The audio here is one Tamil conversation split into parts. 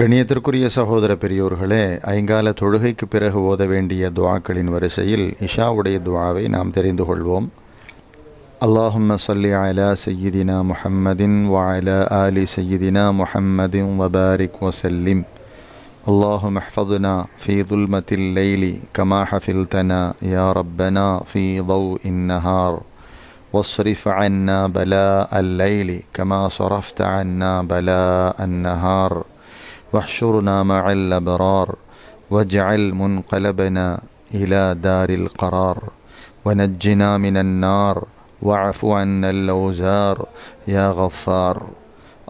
கண்ணியத்திற்குரிய சகோதர பெரியோர்களே ஐங்கால தொழுகைக்கு பிறகு ஓத வேண்டிய துவாக்களின் வரிசையில் இஷாவுடைய துவாவை நாம் தெரிந்து கொள்வோம் اللهم صل على سيدنا محمد وعلى آل سيدنا محمد وبارك وسلم اللهم احفظنا في ظلمة الليل كما حفظتنا يا ربنا في ضوء النهار واصرف عنا بلاء الليل كما صرفت عنا بلاء النهار واحشرنا مع الأبرار واجعل منقلبنا إلى دار القرار ونجنا من النار واعف عنا اللوزار يا غفار.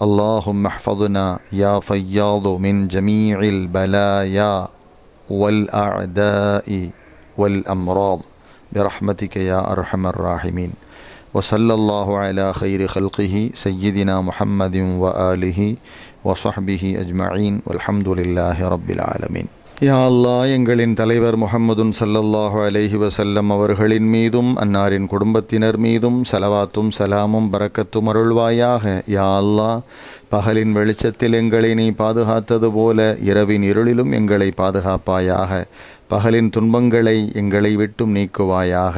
اللهم احفظنا يا فياض من جميع البلايا والأعداء والأمراض برحمتك يا أرحم الراحمين. وصلى الله على خير خلقه سيدنا محمد وآله وصحبه أجمعين والحمد لله رب العالمين யா அல்லாஹ் எங்களின் தலைவர் முகம்மதுன் சல்லல்லாஹு அலைஹி வசல்லம் அவர்களின் மீதும் அன்னாரின் குடும்பத்தினர் மீதும் சலவாத்தும் சலாமும் பரக்கத்தும் அருள்வாயாக யா அல்லாஹ் பகலின் வெளிச்சத்தில் எங்களை நீ பாதுகாத்தது போல இரவின் இருளிலும் எங்களை பாதுகாப்பாயாக பகலின் துன்பங்களை எங்களை விட்டும் நீக்குவாயாக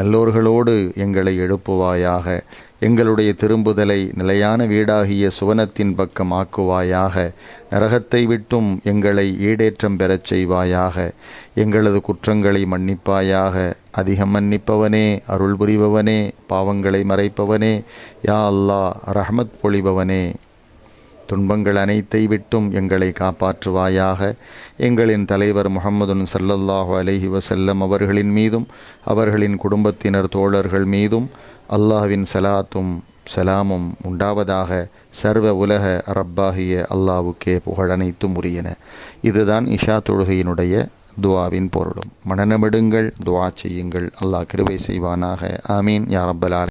நல்லோர்களோடு எங்களை எழுப்புவாயாக. எங்களுடைய திரும்புதலை நிலையான வீடாகிய சுவனத்தின் பக்கம் ஆக்குவாயாக நரகத்தை விட்டும் எங்களை ஈடேற்றம் பெறச் செய்வாயாக. எங்களது குற்றங்களை மன்னிப்பாயாக. அதிகம் மன்னிப்பவனே அருள் புரிபவனே பாவங்களை மறைப்பவனே. யா அல்லாஹ் ரஹமத் பொழிபவனே. துன்பங்கள் அனைத்தை விட்டும் எங்களை காப்பாற்றுவாயாக. எங்களின் தலைவர் முகமதுன் சல்லல்லாஹு அலஹி வசல்லம் அவர்களின் மீதும் அவர்களின் குடும்பத்தினர் தோழர்கள் மீதும் அல்லாஹ்வின் சலாத்தும் சலாமும் உண்டாவதாக சர்வ உலக ரப்பாகிய அல்லாவுக்கே புகழனைத்தும் உரியன. இதுதான் இஷா தொழுகையினுடைய துவாவின் பொருளும். மனநமிடுங்கள் துவா செய்யுங்கள். அல்லாஹ் கிருவை செய்வானாக. ஆமீன். யாரப்பலார்